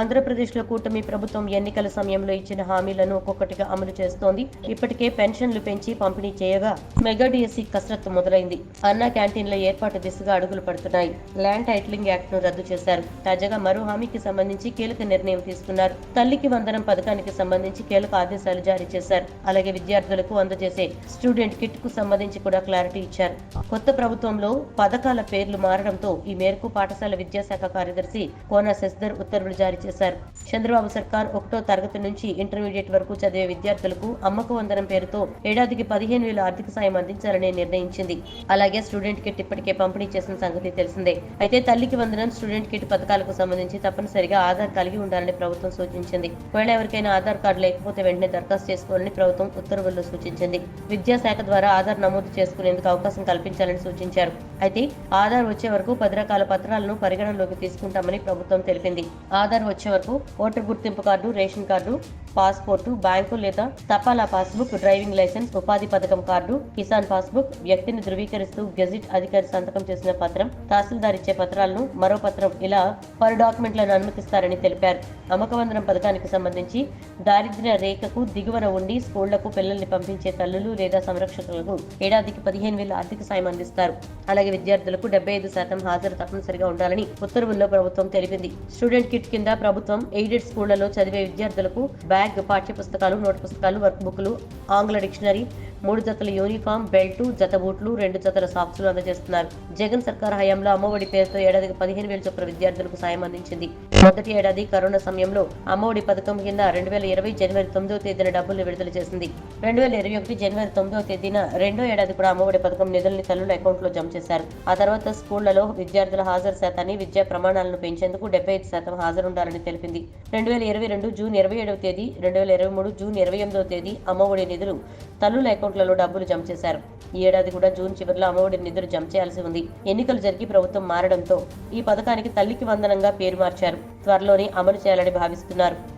ఆంధ్రప్రదేశ్లో కూటమి ప్రభుత్వం ఎన్నికల సమయంలో ఇచ్చిన హామీలను ఒక్కొక్కటిగా అమలు చేస్తోంది. ఇప్పటికే పెన్షన్లు పెంచి పంపిణీ చేయగా మెగా డిఎస్సీ కసరత్తు మొదలైంది. అన్నా క్యాంటీన్ల ఏర్పాటు దిశగా అడుగులు పడుతున్నాయి. ల్యాండ్ టైటిలింగ్ యాక్ట్ను రద్దు చేశారు. తాజాగా మరో హామీకి సంబంధించి కీలక నిర్ణయం తీసుకున్నారు. తల్లికి వందనం పథకానికి సంబంధించి కీలక ఆదేశాలు జారీ చేశారు. అలాగే విద్యార్థులకు అందజేసే స్టూడెంట్ కిట్కు సంబంధించి కూడా క్లారిటీ ఇచ్చారు. కొత్త ప్రభుత్వంలో పథకాల పేర్లు మారడంతో ఈ మేరకు పాఠశాల విద్యాశాఖ కార్యదర్శి కోన శశిధర్ ఉత్తర్వులు జారీ చేశారు. చంద్రబాబు సర్కార్ ఒకటో తరగతి నుంచి ఇంటర్మీడియట్ వరకు చదివే విద్యార్థులకు అమ్మకు వందనం పేరుతో ఏడాదికి పదిహేను వేల ఆర్థిక సాయం అందించాలని నిర్ణయించింది. అలాగే స్టూడెంట్ కిట్ ఇప్పటికే పంపిణీ చేసిన సంగతి తెలిసిందే. అయితే తల్లికి వందనం స్టూడెంట్ కిట్ పథకాలకు సంబంధించి తప్పనిసరిగా ఆధార్ కలిగి ఉండాలని ప్రభుత్వం సూచించింది. ఒకవేళ ఎవరికైనా ఆధార్ కార్డు లేకపోతే వెంటనే దరఖాస్తు చేసుకోవాలని ప్రభుత్వం ఉత్తర్వుల్లో సూచించింది. విద్యాశాఖ ద్వారా ఆధార్ నమోదు చేసుకునేందుకు అవకాశం కల్పించాలని సూచించారు. అయితే ఆధార్ వచ్చే వరకు పది రకాల పత్రాలను పరిగణనలోకి తీసుకుంటామని ప్రభుత్వం తెలిపింది. ఆధార్ వచ్చే వరకు ఓటర్ గుర్తింపు card ration card passport bank లేదా తపాలా పాస్బుక్ డ్రైవింగ్ లైసెన్స్ ఉపాధి పథకం కార్డు కిసాన్ పాస్బుక్ వ్యక్తిని ధృవీకరిస్తూ గెజిట్ అధికారి సంతకం చేసిన పత్రం తహసీల్దార్ ఇచ్చే పత్రాలను మరో పత్రం ఇలా పలు డాక్యుమెంట్లను అనుమతిస్తారని తెలిపారు. అమ్మకవందనం పథకానికి సంబంధించి దారిద్ర్య రేఖకు దిగువన ఉండి స్కూళ్ళకు పిల్లల్ని పంపించే తల్లులు లేదా సంరక్షకులకు ఏడాదికి పదిహేను వేల ఆర్థిక సాయం అందిస్తారు. అలాగే విద్యార్థులకు డెబ్బై ఐదు శాతం హాజరు తప్పనిసరిగా ఉండాలని ఉత్తర్వుల్లో ప్రభుత్వం తెలిపింది. స్టూడెంట్ కిట్ కింద ప్రభుత్వం ఎయిడెడ్ స్కూళ్ళలో చదివే విద్యార్థులకు బ్యాగ్ పాఠ్య పుస్తకాలు నోట్ పుస్తకాలు వర్క్ బుక్లు ఆంగ్ల డిక్షనరీ మూడు జతల యూనిఫామ్ బెల్టు జత బూట్లు రెండు జతల సాక్సులు అందజేస్తున్నారు. జగన్ సర్కార్ హయాంలో అమ్మఒడి పేరుతో ఏడాదికి పదిహేను వేల చొప్పున విద్యార్థులకు సాయం అందించింది. మొదటి ఏడాది కరోనా సమయంలో అమ్మఒడి పథకం కింద రెండు వేల ఇరవై జనవరి తొమ్మిదవ తేదీన డబ్బులు విడుదల చేసింది. రెండు వేల ఇరవై ఒకటి జనవరి తొమ్మిదవ తేదీన రెండో ఏడాది కూడా అమ్మఒడి పథకం నిధుల్ని తల్లుల అకౌంట్లో జమ చేశారు. ఆ తర్వాత స్కూళ్ళలో విద్యార్థుల హాజరు శాతాన్ని విద్యా ప్రమాణాలను పెంచేందుకు డెబ్బై ఐదు శాతం హాజరుండాలని తెలిపింది. రెండు వేల ఇరవై రెండు జూన్ ఇరవై ఏడవ తేదీ రెండు వేల ఇరవై మూడు జూన్ ఇరవై ఎనిమిదవ తేదీ అమ్మఒడి నిధులు తల్లుల అకౌంట్లలో డబ్బులు జమ చేశారు. ఈ ఏడాది కూడా జూన్ చివరిలో అమ్మఒడి నిధులు జమ చేయాల్సి ఉంది. ఎన్నికలు జరిగి ప్రభుత్వం మారడంతో ఈ పథకానికి తల్లికి వందనంగా పేరు మార్చారు. త్వరలోనే అమలు చేయాలని భావిస్తున్నారు.